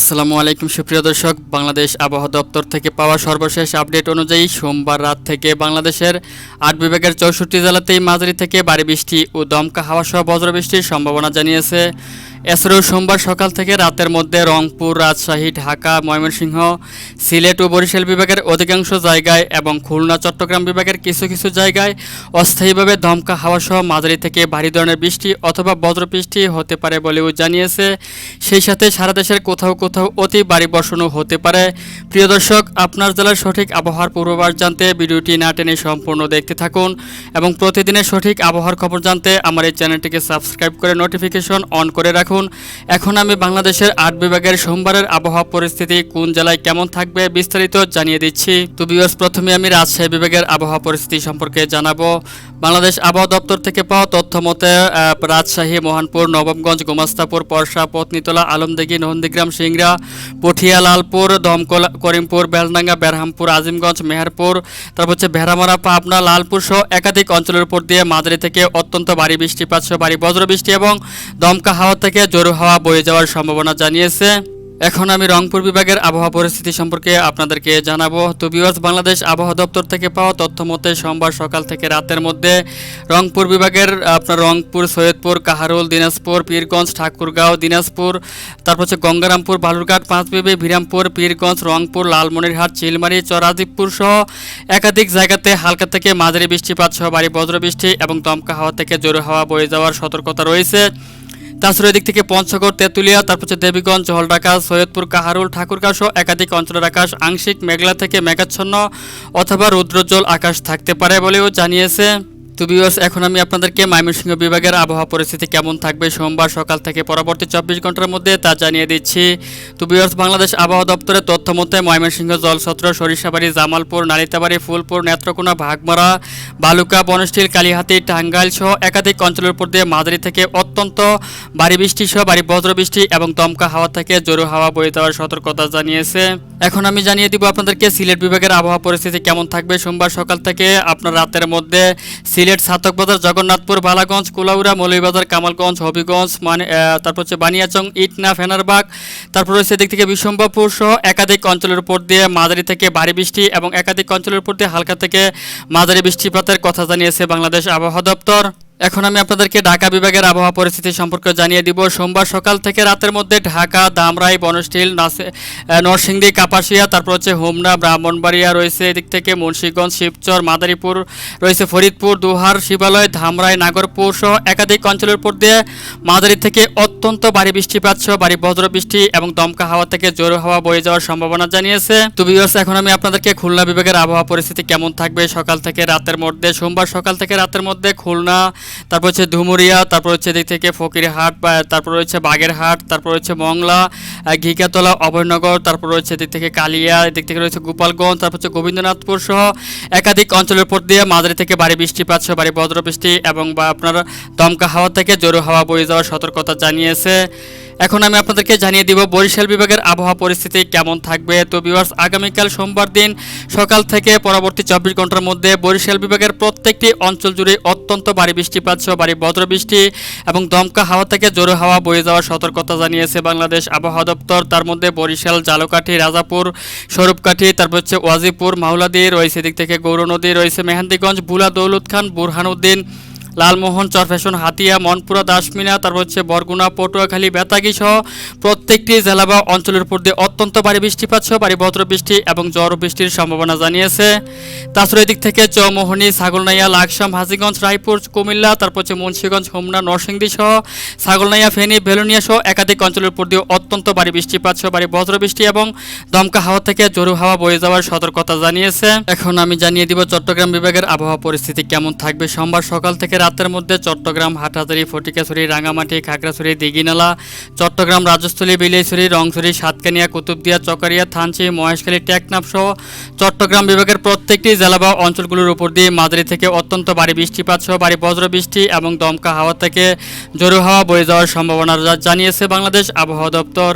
আসসালামু আলাইকুম, সুপ্রিয় দর্শক। বাংলাদেশ আবহাওয়া দপ্তর থেকে পাওয়া সর্বশেষ আপডেট অনুযায়ী সোমবার রাত থেকে বাংলাদেশের আট বিভাগের চৌষট্টি জেলাতেই মাঝারি থেকে বাড়ি বৃষ্টি ও দমকা হাওয়া সহ বজ্রবৃষ্টির সম্ভাবনা জানিয়েছে। এছাড়াও সোমবার সকাল থেকে রাতের মধ্যে রংপুর, রাজশাহী, ঢাকা, ময়মনসিংহ, সিলেট ও বরিশাল বিভাগের অধিকাংশ জায়গায় এবং খুলনা, চট্টগ্রাম বিভাগের কিছু কিছু জায়গায় অস্থায়ীভাবে দমকা হাওয়া সহ মাঝারি থেকে ভারী ধরনের বৃষ্টি অথবা বজ্রবৃষ্টি হতে পারে বলেও জানিয়েছে। সেই সাথে সারা দেশের কোথাও কোথাও অতি ভারী বর্ষণও হতে পারে। প্রিয় দর্শক, আপনার জেলার সঠিক আবহাওয়ার পূর্বাভাস জানতে ভিডিওটি না টেনে সম্পূর্ণ দেখতে থাকুন এবং প্রতিদিনের সঠিক আবহাওয়ার খবর জানতে আমার এই চ্যানেলটিকে সাবস্ক্রাইব করে নোটিফিকেশন অন করে রাখুন। এখন আমি বাংলাদেশের আট বিভাগের সোমবারের আবহাওয়া পরিস্থিতি কোন জেলায় কেমন থাকবে বিস্তারিত জানিয়ে দিচ্ছি। তো বিবাস প্রথমে আমি রাজশাহী বিভাগের আবহাওয়া পরিস্থিতি সম্পর্কে জানাব। বাংলাদেশ আবহাওয়া দপ্তর থেকে পাওয়া তথ্য মতে রাজশাহী, মোহনপুর নবমগঞ্জ গোমাস্তাপুর, পরশা, পত্নীতলা, আলমদিঘি, নন্দীগ্রাম, সিংড়া পটিয়া লালপুর, দমকল, করিমপুর, বেলডাঙ্গা, বেরহামপুর, আজিমগঞ্জ, মেহেরপুর, তারপর হচ্ছে ভেড়ামারা, পাবনা, লালপুর সহ একাধিক অঞ্চলের উপর দিয়ে মাঝারি থেকে অত্যন্ত ভারী বৃষ্টিপাত সহ ভারী বজ্রবৃষ্টি এবং দমকা হাওয়া থেকে জোরো হাওয়া বয়ে যাওয়ার সম্ভাবনা জানিয়েছে। এখন আমি রংপুর বিভাগের আবহাওয়া পরিস্থিতি সম্পর্কে আপনাদেরকে জানাব। তো বিওয়াস বাংলাদেশ আবহাওয়া দপ্তর থেকে পাওয়া তথ্য মতে সোমবার সকাল থেকে রাতের মধ্যে রংপুর বিভাগের আপনার রংপুর, সৈয়দপুর, কাহারুল, দিনাজপুর, পীরগঞ্জ, ঠাকুরগাঁও, দিনাজপুর, তারপর হচ্ছে গঙ্গারামপুর, বালুরঘাট, পাঁচবিবি বিরামপুর পীরগঞ্জ, রংপুর, লালমনিরহাট চিলমারি চরাজিবপুর সহ একাধিক জায়গাতে হালকা থেকে মাঝারি বৃষ্টিপাত সহ ভারী বজ্রবৃষ্টি এবং দমকা হাওয়া থেকে জোরে হাওয়া বয়ে যাওয়ার সতর্কতা রয়েছে। তাছাড়া এদিক থেকে পঞ্চগড়, তেঁতুলিয়া, তারপর হচ্ছে দেবীগঞ্জ হলডাকা সৈয়দপুর কাহারুল ঠাকুরকাশ সহ একাধিক অঞ্চলের আকাশ আংশিক মেঘলা থেকে মেঘাচ্ছন্ন অথবা রৌদ্রোজ্জ্বল আকাশ থাকতে পারে বলেও জানিয়েছে। তো ভিউয়ার্স এখন আমি আপনাদেরকে ময়মনসিংহ বিভাগের আবহাওয়া পরিস্থিতি কেমন থাকবে সোমবার সকাল থেকে পরবর্তী চব্বিশ ঘণ্টার মধ্যে তা জানিয়ে দিচ্ছি। তো ভিউয়ার্স বাংলাদেশ আবহাওয়া দপ্তরের তথ্য মতে ময়মনসিংহ জলছত্র সরিষাবাড়ি, জামালপুর, নালিতাবাড়ি, ফুলপুর, নেত্রকোনা, ভাগমারা, বালুকা বনস্টিল কালীহাতি, টাঙ্গাইল সহ একাধিক অঞ্চলের উপর দিয়ে মাঝারি থেকে অত্যন্ত ভারী বৃষ্টি সহ ভারী বজ্রবৃষ্টি এবং দমকা হাওয়া থেকে জোরো হাওয়া বয়ে যাওয়ার সতর্কতা জানিয়েছে। এখন আমি জানিয়ে দিব আপনাদেরকে সিলেট বিভাগের আবহাওয়া পরিস্থিতি কেমন থাকবে সোমবার সকাল থেকে আপনার রাতের মধ্যে সিলেট সাতকবাজার জগন্নাথপুর, বালাগঞ্জ কুলাউরা মৌলভীবাজার, কামালগঞ্জ, হবিগঞ্জ মানে তারপর হচ্ছে বানিয়াচং, ইটনা, ফেনারবাগ, তারপর রয়েছে এদিক থেকে বিশম্বরপুর সহ একাধিক অঞ্চলের উপর দিয়ে মাঝারি থেকে ভারী বৃষ্টি এবং একাধিক অঞ্চলের উপর দিয়ে হালকা থেকে মাঝারি বৃষ্টিপাতের কথা জানিয়েছে বাংলাদেশ আবহাওয়া দপ্তর। এখন আমি আপনাদেরকে ঢাকা বিভাগের আবহাওয়া পরিস্থিতি সম্পর্কে জানিয়ে দিব। সোমবার সকাল থেকে রাতের মধ্যে ঢাকা, দামরাই বনস্টিল নাসে নরসিংদী, কাপাসিয়া, তারপর হচ্ছে হোমনা, ব্রাহ্মণবাড়িয়া রয়েছে এদিক থেকে মুন্সীগঞ্জ, শিবচর, মাদারীপুর রয়েছে ফরিদপুর, দুহার, শিবালয়, ধামরাই, নাগরপুর সহ একাধিক অঞ্চলের উপর দিয়ে মাদারি থেকে অত্যন্ত ভারী বৃষ্টিপাত সহ ভারী বজ্রবৃষ্টি এবং দমকা হাওয়া থেকে জোর হাওয়া বয়ে যাওয়ার সম্ভাবনা জানিয়েছে। তো ভিউয়ার্স এখন আমি আপনাদেরকে খুলনা বিভাগের আবহাওয়া পরিস্থিতি কেমন থাকবে সকাল থেকে রাতের মধ্যে? সোমবার সকাল থেকে রাতের মধ্যে খুলনা তারপর হচ্ছে ধুমুরিয়া, তারপর হচ্ছে এদিক থেকে ফকিরহাট তারপর হচ্ছে বাগেরহাট, তারপর হচ্ছে মংলা ঘিকাতলা অভয়নগর, তারপর রয়েছে এদিক থেকে কালিয়া, এদিক থেকে রয়েছে গোপালগঞ্জ, তারপর হচ্ছে গোবিন্দনাথপুর সহ একাধিক অঞ্চলের উপর দিয়ে মাঝারি থেকে বাড়ি বৃষ্টিপাত সহ বাড়ি বজ্রবৃষ্টি এবং বা আপনার দমকা হাওয়া থেকে জোরো হাওয়া বয়ে যাওয়ার সতর্কতা জানিয়েছে। এখন আমি আপনাদেরকে জানিয়ে দিব, বরিশাল বিভাগের আবহাওয়া পরিস্থিতি কেমন থাকবে? তো ভিউয়ার্স আগামীকাল সোমবার দিন সকাল থেকে পরবর্তী চব্বিশ ঘণ্টার মধ্যে বরিশাল বিভাগের প্রত্যেকটি অঞ্চল জুড়ে অত্যন্ত ভারী বৃষ্টিপাত সহ ভারী বজ্রবৃষ্টি এবং দমকা হাওয়া থেকে জোরে হাওয়া বয়ে যাওয়ার সতর্কতা জানিয়েছে বাংলাদেশ আবহাওয়া দপ্তর। তার মধ্যে বরিশাল, জালকাঠি, রাজাপুর, স্বরূপকাঠি, তারপর হচ্ছে ওয়াজিপুর, মাওলাদি, রয়েছে এদিক থেকে গৌর নদী রয়েছে মেহেন্দিগঞ্জ বুলা দৌলত খান বুরহানুদ্দিন লালমোহন চরফেশন হাতিয়া, মনপুরা, দাসমিনা, তারপর হচ্ছে বরগুনা, পটুয়াখালী, বেতাগি সহ প্রত্যেকটি জেলা বা অঞ্চলের উপর দিয়ে অত্যন্ত ভারী বৃষ্টিপাত সহ ভারী বজ্র বৃষ্টি এবং ঝড় বৃষ্টির সম্ভাবনা জানিয়েছে। তাছাড়া এদিক থেকে চৌমোহনী, ছাগলনাইয়া, লাকসাম, হাজিগঞ্জ, রায়পুর, কুমিল্লা, তারপর হচ্ছে মুন্সীগঞ্জ, হোমনা, নরসিংদী সহ ছাগলনাইয়া, ফেনী বেলুনিয়া সহ একাধিক অঞ্চলের উপর দিয়ে অত্যন্ত ভারী বৃষ্টিপাত সহ ভারী বজ্র বৃষ্টি এবং দমকা হাওয়া থেকে জোরু হাওয়া বয়ে যাওয়ার সতর্কতা জানিয়েছে। এখন আমি জানিয়ে দিব চট্টগ্রাম বিভাগের আবহাওয়া পরিস্থিতি কেমন থাকবে। সোমবার সকাল থেকে রাতের মধ্যে চট্টগ্রাম, হাটহাজারি ফটিকাছড়ি রাঙামাটি খাগড়াছড়ি, দিঘিনালা, চট্টগ্রাম, রাজস্থলী বিলেছড়ি রংছড়ি, সাতকানিয়া, কুতুবদিয়া, চকারিয়া, থানচি, মহেশখালী, টেকনাফ সহ চট্টগ্রাম বিভাগের প্রত্যেকটি জেলা বা অঞ্চলগুলোর উপর দিয়ে মাঝারি থেকে অত্যন্ত ভারী বৃষ্টিপাত সহ ভারী বজ্র বৃষ্টি এবং দমকা হাওয়া থেকে জোরো হাওয়া বয়ে যাওয়ার সম্ভাবনা জানিয়েছে বাংলাদেশ আবহাওয়া দপ্তর।